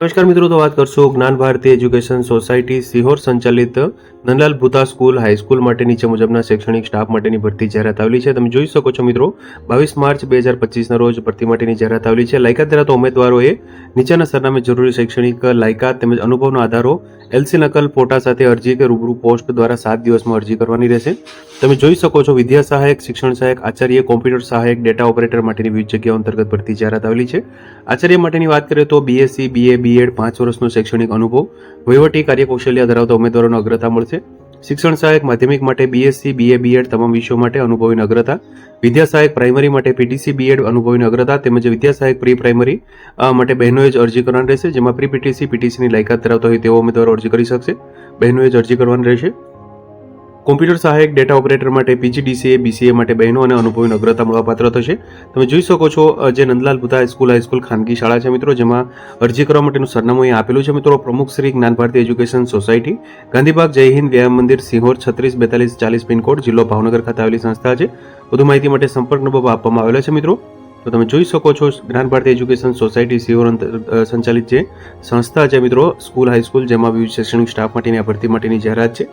નમસ્કાર મિત્રો, તો વાત કરશું જ્ઞાન ભારતી એજ્યુકેશન સોસાયટી સિહોર સંચાલિત નંદલાલ ભૂતા સ્કૂલ હાઈસ્કૂલ માટે નીચે મુજબના શૈક્ષણિક સ્ટાફ માટેની ભરતી જાહેરાત આવેલી છે. તમે જોઈ શકો છો મિત્રો, બાવીસ માર્ચ બે હજાર પચીસના રોજ ભરતી માટેની જાહેરાત આવેલી છે. લાયકાત ધરાવતા ઉમેદવારોએ નીચેના સરનામે જરૂરી શૈક્ષણિક લાયકાત તેમજ અનુભવના આધારો એલસી નકલ ફોટા સાથે અરજી કે રૂબરૂ પોસ્ટ દ્વારા સાત દિવસમાં અરજી કરવાની રહેશે. તમે જોઈ શકો છો, વિદ્યા સહાયક, શિક્ષણ સહાયક, આચાર્ય, કોમ્પ્યુટર સહાયક, ડેટા ઓપરેટર માટેની વિવિધ જગ્યાઓ અંતર્ગત ભરતી જાહેરાત આવેલી છે. આચાર્ય માટેની વાત કરીએ તો બીએસસી બીએ બીએડ પાંચ વર્ષનો શૈક્ષણિક અનુભવ. વહીવટી કાર્યકૌશલ્ય ધરાવતા ઉમેદવારોને અગ્રતા મળશે. શિક્ષણ સહાયક માધ્યમિક માટે બીએસસી બીએ બીએડ તમામ વિષયો માટે અનુભવીને અગ્રતા. વિદ્યા સહાયક પ્રાઇમરી માટે પીટીસી બીએડ અનુભવીને અગ્રતા. તેમજ વિદ્યા સહાયક પ્રી પ્રાઇમરી માટે બહેનોએ જ અરજી કરવાની રહેશે. જેમાં પ્રી પીટીસી પીટીસીની લાયકાત ધરાવતા હોય તેવા ઉમેદવારો અરજી કરી શકશે. બહેનોએ જ અરજી કરવાની રહેશે. કોમ્પ્યુટર સહાયક, ડેટા ઓપરેટર માટે પીજીડીસીએ, બીસીએ માટે બહેનો અને અનુભવીને અગ્રતા મળવાપાત્ર થશે. તમે જોઈ શકો છો જે નંદલાલ ભુતા હાઈસ્કૂલ હાઈસ્કૂલ ખાનગી શાળા છે મિત્રો, જેમાં અરજી કરવા માટેનું સરનામું અહીં આપેલું છે મિત્રો. પ્રમુખ શ્રી જ્ઞાન ભારતી એજ્યુકેશન સોસાયટી, ગાંધીબાગ, જય હિન્દ, વ્યાયામ મંદિર, સિંહોર, છત્રીસ, બેતાલીસ, ચાલીસ પિનકોડ, જિલ્લો ભાવનગર ખાતે આવેલી સંસ્થા છે. વધુ માહિતી માટે સંપર્ક નંબર આપવામાં આવેલો છે મિત્રો. તો તમે જોઈ શકો છો, જ્ઞાન ભારતી એજ્યુકેશન સોસાયટી સિહોર સંચાલિત જે સંસ્થા છે મિત્રો, સ્કૂલ હાઈસ્કૂલ જેમાં વિવિધ શૈક્ષણિક સ્ટાફ માટેની આ ભરતી માટેની જાહેરાત છે.